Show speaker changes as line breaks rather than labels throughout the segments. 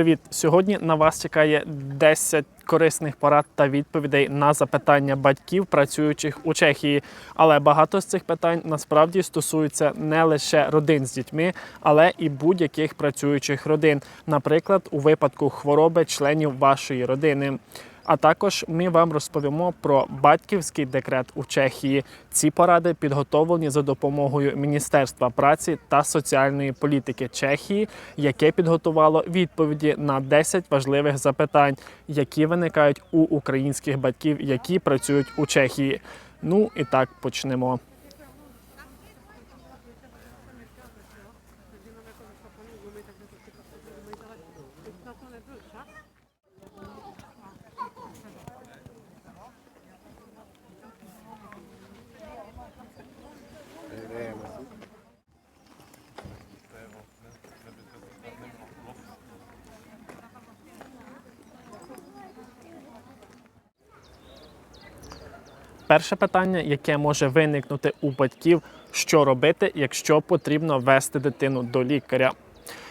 Привіт! Сьогодні на вас чекає 10 корисних порад та відповідей на запитання батьків, працюючих у Чехії. Але багато з цих питань насправді стосуються не лише родин з дітьми, але і будь-яких працюючих родин, наприклад, у випадку хвороби членів вашої родини. А також ми вам розповімо про батьківський декрет у Чехії. Ці поради підготовлені за допомогою Міністерства праці та соціальної політики Чехії, яке підготувало відповіді на 10 важливих запитань, які виникають у українських батьків, які працюють у Чехії. Ну і так почнемо. Перше питання, яке може виникнути у батьків, що робити, якщо потрібно вести дитину до лікаря.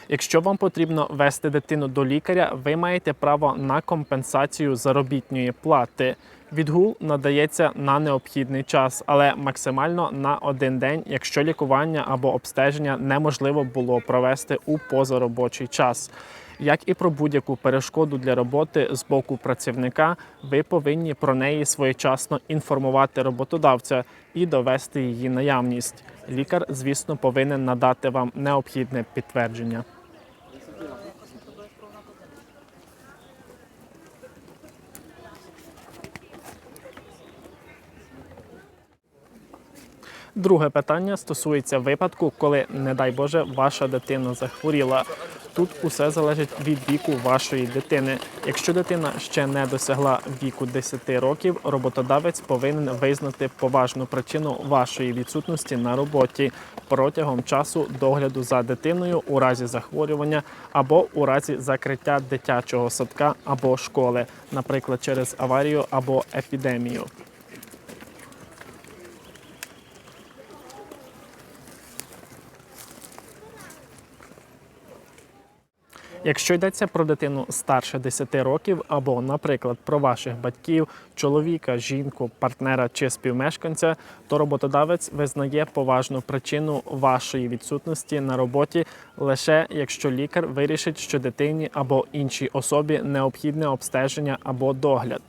Якщо вам потрібно вести дитину до лікаря, ви маєте право на компенсацію заробітної плати. Відгул надається на необхідний час, але максимально на один день, якщо лікування або обстеження неможливо було провести у позаробочий час. Як і про будь-яку перешкоду для роботи з боку працівника, ви повинні про неї своєчасно інформувати роботодавця і довести її наявність. Лікар, звісно, повинен надати вам необхідне підтвердження. Друге питання стосується випадку, коли, не дай Боже, ваша дитина захворіла. Тут усе залежить від віку вашої дитини. Якщо дитина ще не досягла віку 10 років, роботодавець повинен визнати поважну причину вашої відсутності на роботі протягом часу догляду за дитиною у разі захворювання або у разі закриття дитячого садка або школи, наприклад, через аварію або епідемію. Якщо йдеться про дитину старше 10 років, або, наприклад, про ваших батьків, чоловіка, жінку, партнера чи співмешканця, то роботодавець визнає поважну причину вашої відсутності на роботі лише якщо лікар вирішить, що дитині або іншій особі необхідне обстеження або догляд.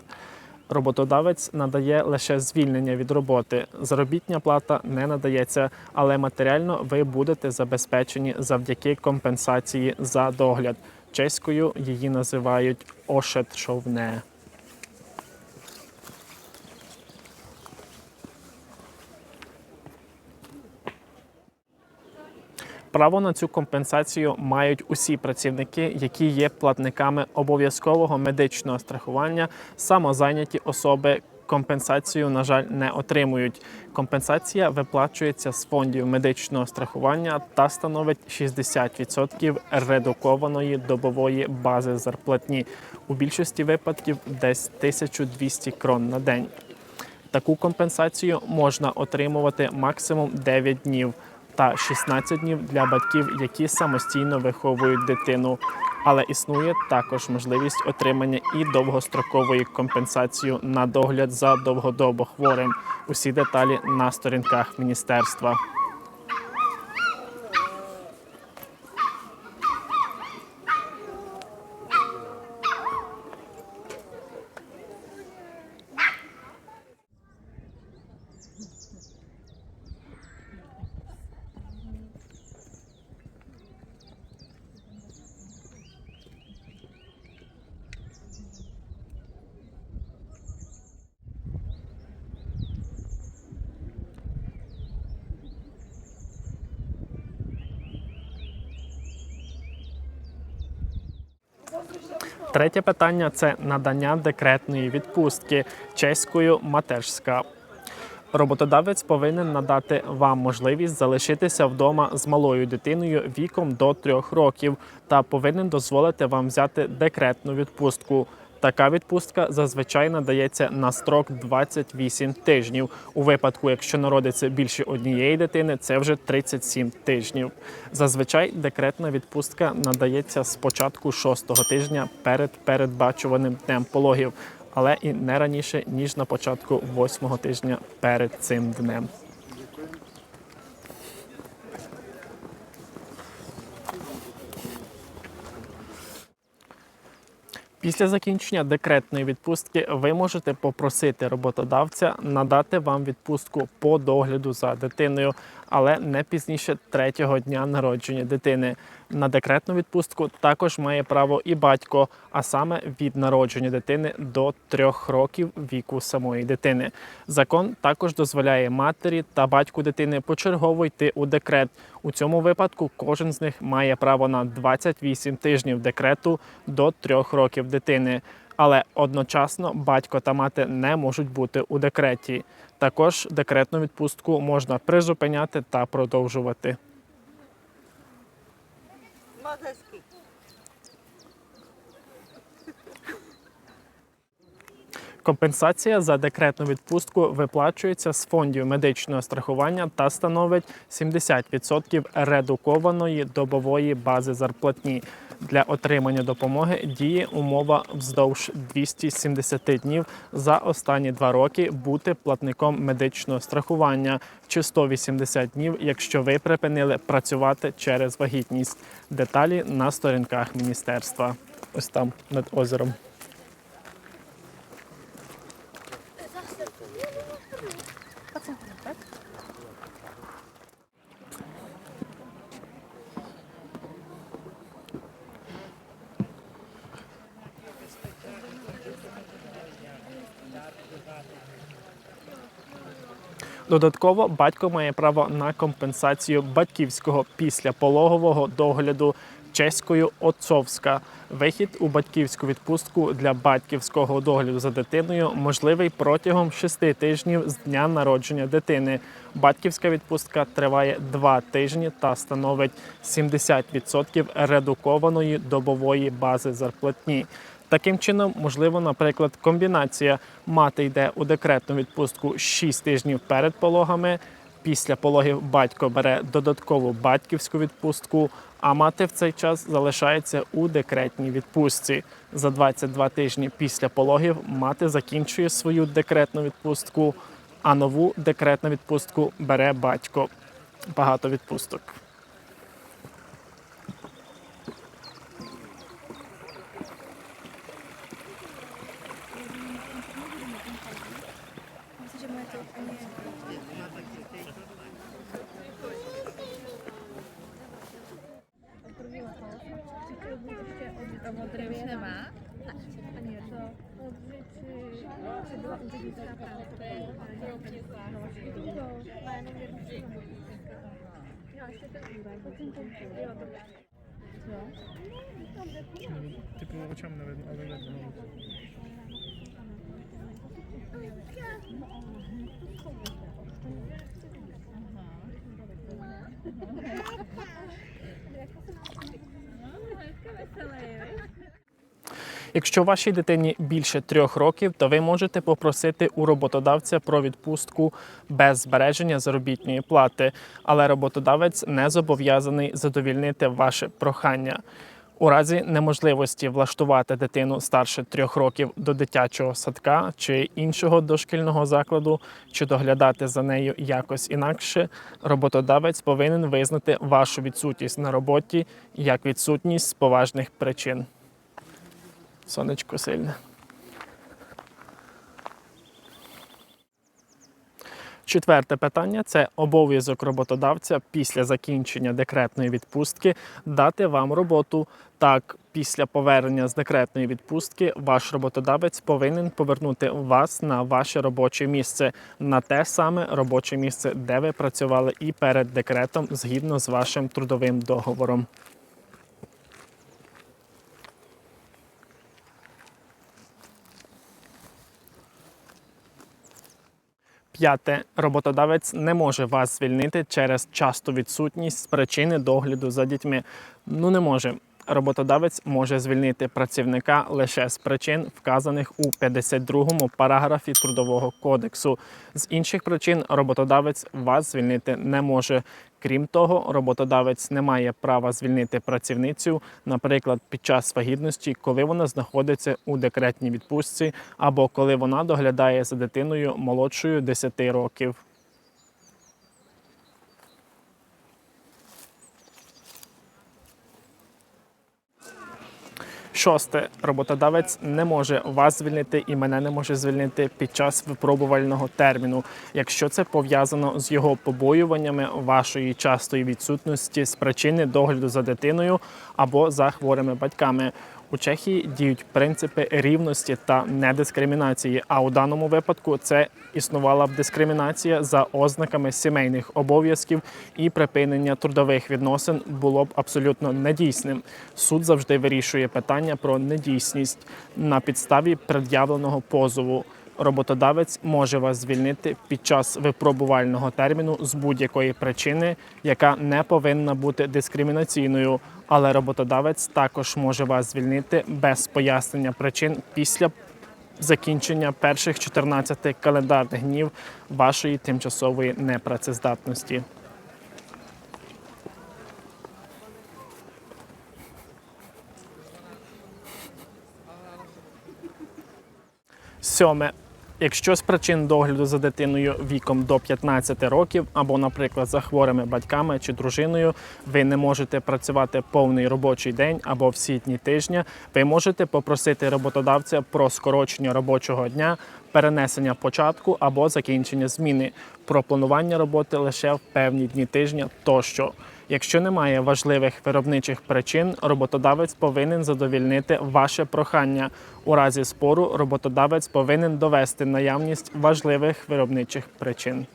Роботодавець надає лише звільнення від роботи. Заробітня плата не надається, але матеріально ви будете забезпечені завдяки компенсації за догляд. Чеською її називають ошетшовне. Право на цю компенсацію мають усі працівники, які є платниками обов'язкового медичного страхування, самозайняті особи. Компенсацію, на жаль, не отримують. Компенсація виплачується з фондів медичного страхування та становить 60% редукованої добової бази зарплатні. У більшості випадків десь 1200 крон на день. Таку компенсацію можна отримувати максимум 9 днів та 16 днів для батьків, які самостійно виховують дитину. Але існує також можливість отримання і довгострокової компенсації на догляд за довгодобо хворим. Усі деталі на сторінках міністерства. Третє питання це надання декретної відпустки чеською матерська. Роботодавець повинен надати вам можливість залишитися вдома з малою дитиною віком до трьох років та повинен дозволити вам взяти декретну відпустку. Така відпустка зазвичай надається на строк 28 тижнів. У випадку, якщо народиться більше однієї дитини, це вже 37 тижнів. Зазвичай декретна відпустка надається з початку шостого тижня перед передбачуваним днем пологів, але і не раніше ніж на початку восьмого тижня перед цим днем. Після закінчення декретної відпустки ви можете попросити роботодавця надати вам відпустку по догляду за дитиною, але не пізніше третього дня народження дитини. На декретну відпустку також має право і батько, а саме від народження дитини до трьох років віку самої дитини. Закон також дозволяє матері та батьку дитини почергово йти у декрет. У цьому випадку кожен з них має право на 28 тижнів декрету до трьох років дитини. Але одночасно батько та мати не можуть бути у декреті. Також декретну відпустку можна призупиняти та продовжувати. Компенсація за декретну відпустку виплачується з фондів медичного страхування та становить 70% редукованої добової бази зарплатні. Для отримання допомоги діє умова вздовж 270 днів за останні два роки бути платником медичного страхування чи 180 днів, якщо ви припинили працювати через вагітність. Деталі на сторінках міністерства. Ось там над озером. Додатково батько має право на компенсацію батьківського післяпологового догляду чеською отцовська. Вихід у батьківську відпустку для батьківського догляду за дитиною можливий протягом 6 тижнів з дня народження дитини. Батьківська відпустка триває 2 тижні та становить 70% редукованої добової бази зарплатні. Таким чином, можливо, наприклад, комбінація мати йде у декретну відпустку 6 тижнів перед пологами. Після пологів батько бере додаткову батьківську відпустку, а мати в цей час залишається у декретній відпустці. За 22 тижні після пологів мати закінчує свою декретну відпустку, а нову декретну відпустку бере батько. Багато відпусток.
Aha. Agnieszko, odrzuci odrzuca tamte dużo fajnych rzeczy. Ja się
też udaję. Co? Typowo ciemne, ale ledwo. Jaka weselej. Якщо вашій дитині більше трьох років, то ви можете попросити у роботодавця про відпустку без збереження заробітної плати, але роботодавець не зобов'язаний задовільнити ваше прохання. У разі неможливості влаштувати дитину старше трьох років до дитячого садка чи іншого дошкільного закладу, чи доглядати за нею якось інакше, роботодавець повинен визнати вашу відсутність на роботі як відсутність з поважних причин. Сонечко сильне. Четверте питання це обов'язок роботодавця після закінчення декретної відпустки дати вам роботу. Так, після повернення з декретної відпустки ваш роботодавець повинен повернути вас на ваше робоче місце, на те саме робоче місце, де ви працювали і перед декретом згідно з вашим трудовим договором. П'яте, роботодавець не може вас звільнити через часту відсутність з причини догляду за дітьми. Ну не може. Роботодавець може звільнити працівника лише з причин, вказаних у 52 параграфі Трудового кодексу. З інших причин роботодавець вас звільнити не може. Крім того, роботодавець не має права звільнити працівницю, наприклад, під час вагітності, коли вона знаходиться у декретній відпустці або коли вона доглядає за дитиною молодшою 10 років. Шосте, роботодавець не може вас звільнити і мене не може звільнити під час випробувального терміну, якщо це пов'язано з його побоюваннями вашої частої відсутності з причини догляду за дитиною або за хворими батьками. У Чехії діють принципи рівності та недискримінації. А у даному випадку це існувала б дискримінація за ознаками сімейних обов'язків і припинення трудових відносин було б абсолютно недійсним. Суд завжди вирішує питання про недійсність на підставі пред'явленого позову. Роботодавець може вас звільнити під час випробувального терміну з будь-якої причини, яка не повинна бути дискримінаційною. Але роботодавець також може вас звільнити без пояснення причин після закінчення перших 14 календарних днів вашої тимчасової непрацездатності. Сьоме. Якщо з причин догляду за дитиною віком до 15 років, або, наприклад, за хворими батьками чи дружиною, ви не можете працювати повний робочий день або всі дні тижня, ви можете попросити роботодавця про скорочення робочого дня, перенесення початку або закінчення зміни, про планування роботи лише в певні дні тижня тощо. Якщо немає важливих виробничих причин, роботодавець повинен задовільнити ваше прохання. У разі спору роботодавець повинен довести наявність важливих виробничих причин.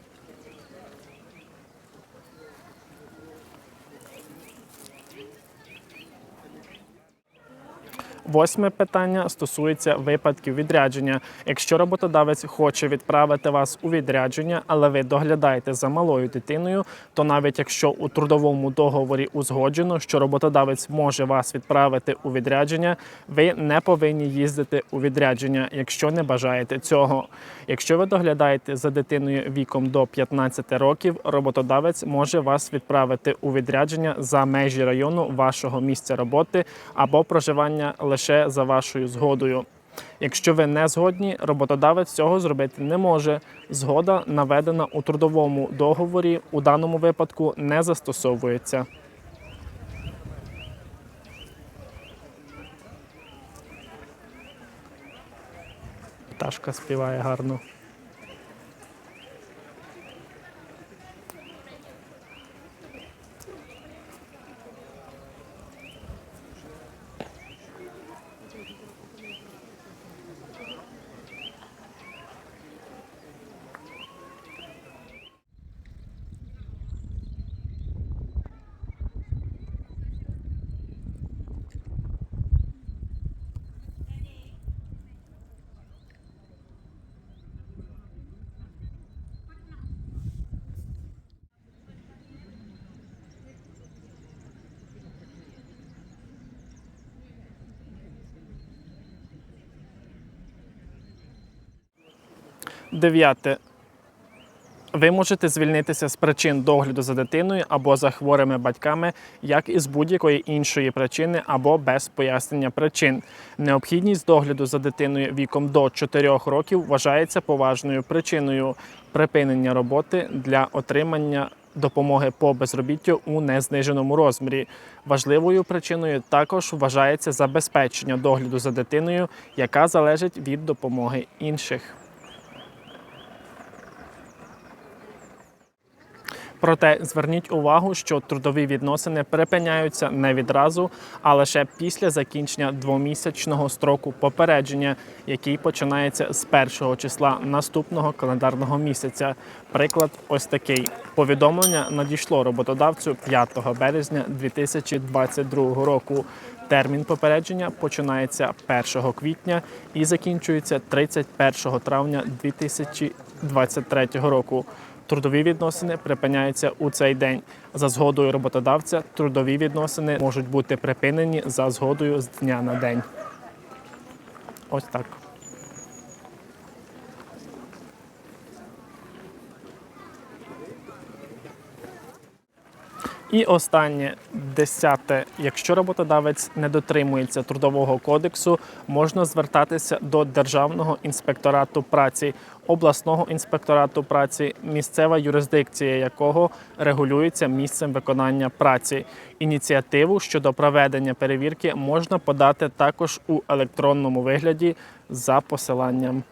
Восьме питання стосується випадків відрядження. Якщо роботодавець хоче відправити вас у відрядження, але ви доглядаєте за малою дитиною, то навіть якщо у трудовому договорі узгоджено, що роботодавець може вас відправити у відрядження, ви не повинні їздити у відрядження, якщо не бажаєте цього. Якщо ви доглядаєте за дитиною віком до 15 років, роботодавець може вас відправити у відрядження за межі району вашого місця роботи або проживання лише за вашою згодою. Якщо ви не згодні, роботодавець цього зробити не може. Згода, наведена у трудовому договорі, у даному випадку не застосовується. Пташка співає гарно. Дев'яте. Ви можете звільнитися з причин догляду за дитиною або за хворими батьками, як і з будь-якої іншої причини або без пояснення причин. Необхідність догляду за дитиною віком до 4 років вважається поважною причиною припинення роботи для отримання допомоги по безробіттю у незниженому розмірі. Важливою причиною також вважається забезпечення догляду за дитиною, яка залежить від допомоги інших. Проте зверніть увагу, що трудові відносини припиняються не відразу, а лише після закінчення двомісячного строку попередження, який починається з першого числа наступного календарного місяця. Приклад ось такий: повідомлення надійшло роботодавцю 5 березня 2022 року. Термін попередження починається 1 квітня і закінчується 31 травня 2022 2023 року. Трудові відносини припиняються у цей день. За згодою роботодавця трудові відносини можуть бути припинені за згодою з дня на день. Ось так. І останнє десяте. Якщо роботодавець не дотримується трудового кодексу, можна звертатися до Державного інспекторату праці, обласного інспекторату праці, місцева юрисдикція якого регулюється місцем виконання праці. Ініціативу щодо проведення перевірки можна подати також у електронному вигляді за посиланням.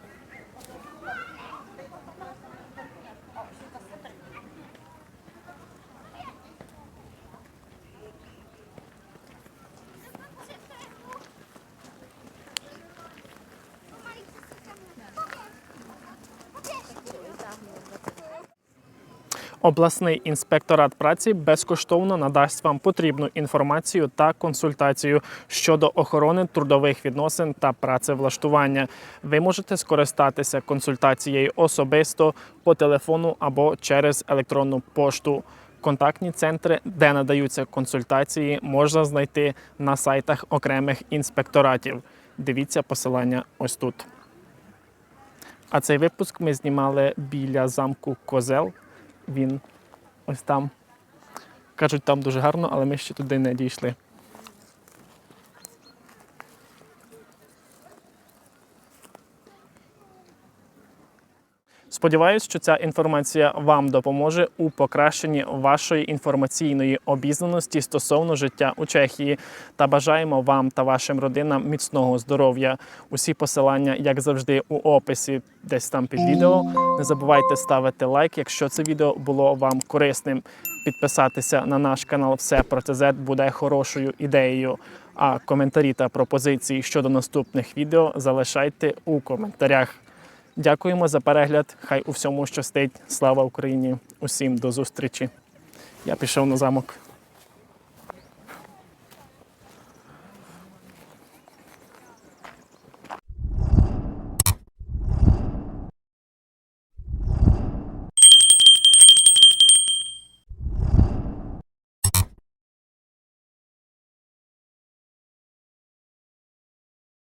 Обласний інспекторат праці безкоштовно надасть вам потрібну інформацію та консультацію щодо охорони трудових відносин та працевлаштування. Ви можете скористатися консультацією особисто по телефону або через електронну пошту. Контактні центри, де надаються консультації, можна знайти на сайтах окремих інспекторатів. Дивіться посилання ось тут. А цей випуск ми знімали біля замку Козел. Він ось там. Кажуть, там дуже гарно, але ми ще туди не дійшли. Сподіваюсь, що ця інформація вам допоможе у покращенні вашої інформаційної обізнаності стосовно життя у Чехії. Та бажаємо вам та вашим родинам міцного здоров'я. Усі посилання, як завжди, у описі десь там під відео. Не забувайте ставити лайк, якщо це відео було вам корисним. Підписатися на наш канал Все про ТЗ буде хорошою ідеєю. А коментарі та пропозиції щодо наступних відео залишайте у коментарях. Дякуємо за перегляд. Хай у всьому щастить. Слава Україні! Усім до зустрічі. Я пішов на замок.